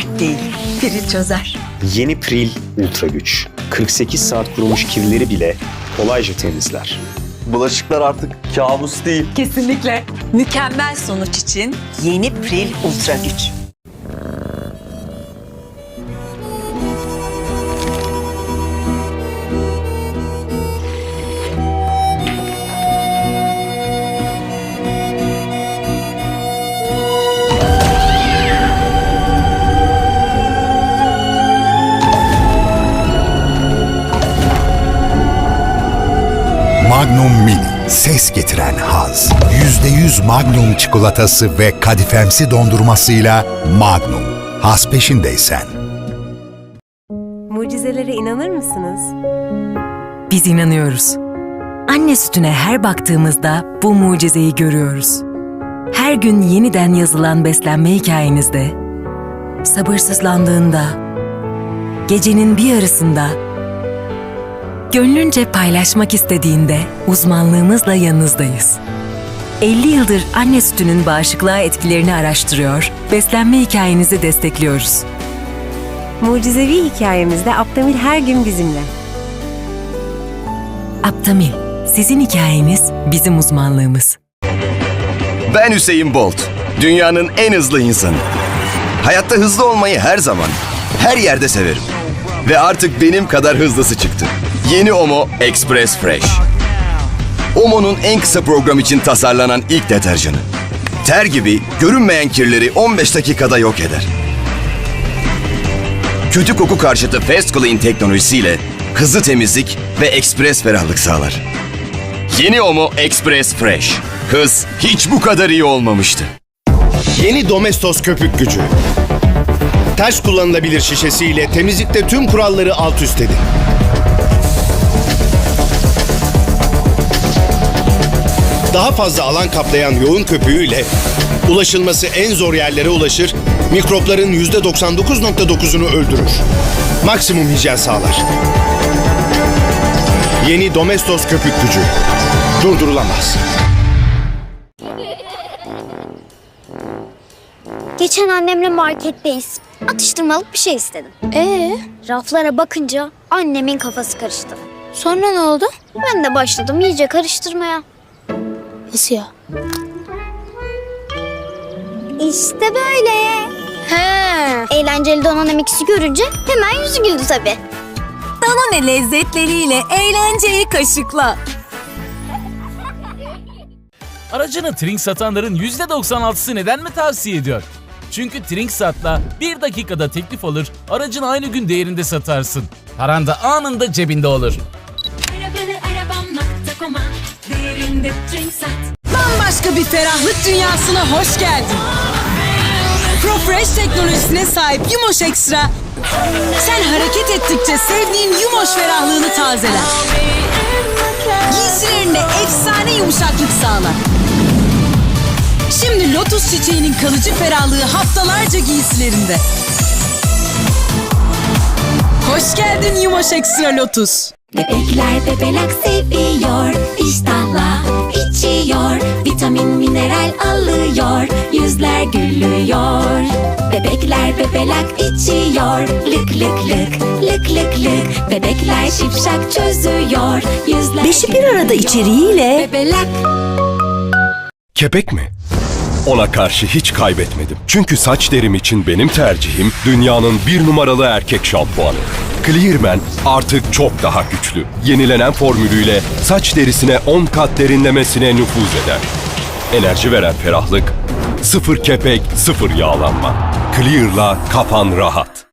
Dert değil. Biri çözer. Yeni Pril Ultra Güç. 48 saat kurumuş kirleri bile kolayca temizler. Bulaşıklar artık kabus değil. Kesinlikle. Mükemmel sonuç için yeni Pril Ultra Güç. Magnum Mini. Ses getiren haz. %100 Magnum çikolatası ve kadifemsi dondurmasıyla Magnum. Haz peşindeysen. Mucizelere inanır mısınız? Biz inanıyoruz. Anne sütüne her baktığımızda bu mucizeyi görüyoruz. Her gün yeniden yazılan beslenme hikayenizde, sabırsızlandığında, gecenin bir yarısında, gönlünce paylaşmak istediğinde uzmanlığımızla yanınızdayız. 50 yıldır anne sütünün bağışıklığa etkilerini araştırıyor, beslenme hikayenizi destekliyoruz. Mucizevi hikayemizde Aptamil her gün bizimle. Aptamil, sizin hikayeniz bizim uzmanlığımız. Ben Hüseyin Bolt. Dünyanın en hızlı insanı. Hayatta hızlı olmayı her zaman, her yerde severim. Ve artık benim kadar hızlısı çıktı. Yeni Omo Express Fresh. Omo'nun en kısa program için tasarlanan ilk deterjanı. Ter gibi görünmeyen kirleri 15 dakikada yok eder. Kötü koku karşıtı Fast Clean teknolojisiyle hızlı temizlik ve ekspres ferahlık sağlar. Yeni Omo Express Fresh. Hız hiç bu kadar iyi olmamıştı. Yeni Domestos köpük gücü. Ters kullanılabilir şişesiyle temizlikte tüm kuralları alt üst edin. Daha fazla alan kaplayan yoğun köpüğüyle ulaşılması en zor yerlere ulaşır, mikropların %99.9'unu öldürür. Maksimum hijyen sağlar. Yeni Domestos köpük gücü. Durdurulamaz. Geçen annemle marketteyiz. Atıştırmalık bir şey istedim. Ee? Raflara bakınca annemin kafası karıştı. Sonra ne oldu? Ben de başladım iyice karıştırmaya. Nasıl ya? İşte böyle. He. Eğlenceli Danone Mix'i görünce hemen yüzü güldü tabii. Danone lezzetleriyle eğlenceyi kaşıkla. Aracını Trink satanların %96'sı neden mi tavsiye ediyor? Çünkü Trinksat'la bir dakikada teklif alır, aracını aynı gün değerinde satarsın. Paran da anında cebinde olur. Bambaşka bir ferahlık dünyasına hoş geldin. ProFresh teknolojisine sahip Yumoş Extra, sen hareket ettikçe sevdiğin Yumoş ferahlığını tazeler. Giysilerinde efsane yumuşaklık sağlar. Şimdi lotus çiçeğinin kalıcı ferahlığı haftalarca giysilerinde. Hoş geldin Yumoş Extra Lotus. Bebekler bebelak seviyor, iştahla içiyor, vitamin mineral alıyor, yüzler gülüyor. Bebekler bebelak içiyor, lık lık lık, lık lık lık. Bebekler şipşak çözüyor, yüzler Beşi bir arada içeriğiyle Bebelak Kepek mi? Ona karşı hiç kaybetmedim. Çünkü saç derim için benim tercihim dünyanın bir numaralı erkek şampuanı. Clearman artık çok daha güçlü. Yenilenen formülüyle saç derisine 10 kat derinlemesine nüfuz eder. Enerji veren ferahlık, sıfır kepek, sıfır yağlanma. Clear'la kafan rahat.